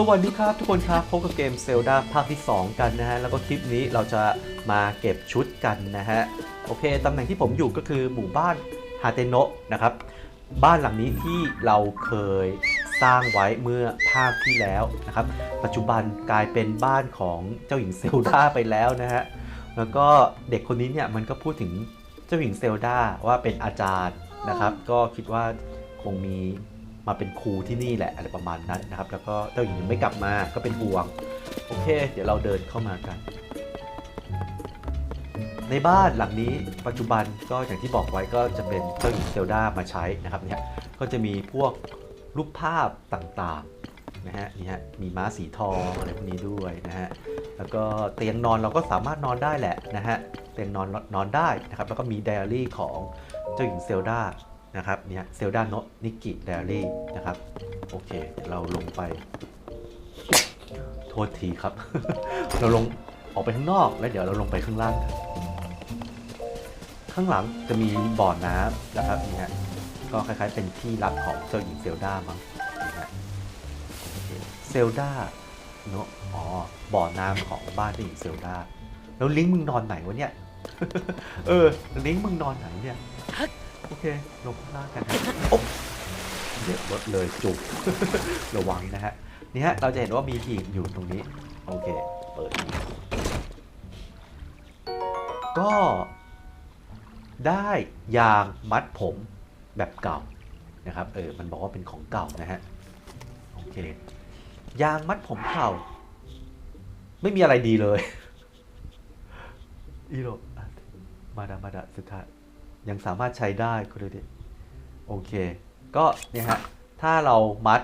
สวัสดีครับทุกคนครับพบกับเกม Zelda ภาคที่ 2 กันนะฮะ แล้วก็คลิปนี้เราจะมาเก็บชุดกันนะฮะ โอเค ตำแหน่งที่ผมอยู่ก็คือหมู่บ้านฮาเตโนะนะครับ บ้านหลังนี้ที่เราเคยสร้างไว้เมื่อภาคที่แล้วนะครับ ปัจจุบันกลายเป็นบ้านของเจ้าหญิงเซลดาไปแล้วนะฮะ แล้วก็เด็กคนนี้เนี่ยมันก็พูดถึงเจ้าหญิงเซลดาว่าเป็นอาจารย์นะครับ ก็คิดว่าคงมี มาเป็นครูที่นี่แหละอะไรประมาณนั้นนะครับ แล้วก็เจ้าหญิงยังไม่กลับมาก็เป็นห่วง โอเค เดี๋ยวเราเดินเข้ามากัน ในบ้านหลังนี้ปัจจุบันก็อย่างที่บอกไว้ก็จะเป็นเจ้าหญิงเซลดามาใช้นะครับเนี่ยก็จะมีพวกรูปภาพต่างๆนะฮะนี่ฮะมีม้าสีทองอะไรพวกนี้ด้วยนะฮะแล้วก็เตียงนอนเราก็สามารถนอนได้แหละนะฮะเตียงนอนนอนได้นะครับแล้วก็มีไดอารี่ของเจ้าหญิงเซลดา นะครับเนี่ยเซลดาโนนิกิไดอารี่นะครับ โอเค เราลงไป โทษทีครับ เราลงออกไปข้างนอก แล้วเดี๋ยวเราลงไปข้างล่าง ข้างหลังจะมีบ่อน้ำนะครับนี่ฮะก็คล้ายๆเป็นที่รับของเจ้าหญิงเซลดามั้งนี่ฮะเซลดาเนอะอ๋อ บ่อน้ำของบ้านเจ้าหญิงเซลดา แล้วลิงมึงนอนไหนวะเนี่ย เออ ลิงมึงนอนไหนเนี่ย โอเคลงข้างล่างกันนะโอ๊ะเดี๋ยวรถเลยจุก ระวังนะฮะ นี่ฮะ เราจะเห็นว่ามีหีบอยู่ตรงนี้ โอเค เปิด ก็ได้ยางมัดผมแบบเก่านะครับ เออ มันบอกว่าเป็นของเก่านะฮะ โอเค ยางมัดผมเก่า ไม่มีอะไรดีเลย อีโรอะมาดามาดาสุดท้าย ยังสามารถใช้ได้คุณดูดิโอเค ก็เนี่ยฮะถ้าเรามัด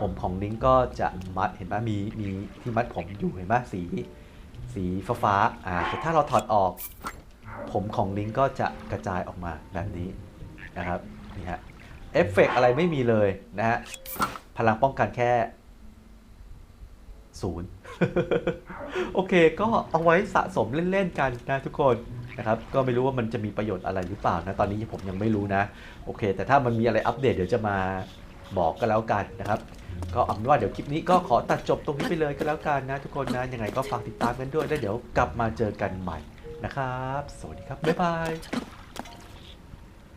ผมของลิงก็จะมัดเห็นไหมมีมีที่มัดผมอยู่เห็นไหมสี สีฟ้าฟ้าอ่าแต่ถ้าเราถอดออก ผมของลิงก็จะกระจายออกมาแบบนี้นะครับนี่ฮะเอฟเฟกต์อะไรไม่มีเลยนะฮะพลังป้องกันแค่ศูนย์โอเคก็เอาไว้สะสมเล่น ๆ กันนะทุกคน นะครับก็ไม่รู้ว่ามันจะมีประโยชน์อะไรหรือเปล่านะตอนนี้ผมยังไม่รู้นะโอเค แต่ถ้ามันมีอะไรอัปเดตเดี๋ยวจะมาบอกกันแล้วกันนะครับก็เอาเป็นว่าเดี๋ยวคลิปนี้ก็ขอตัดจบตรงนี้ไปเลยก็แล้วกันนะทุกคนนะยังไงก็ฝากติดตามกันด้วยแล้วเดี๋ยวกลับมาเจอกันใหม่นะครับ สวัสดีครับบ๊ายบาย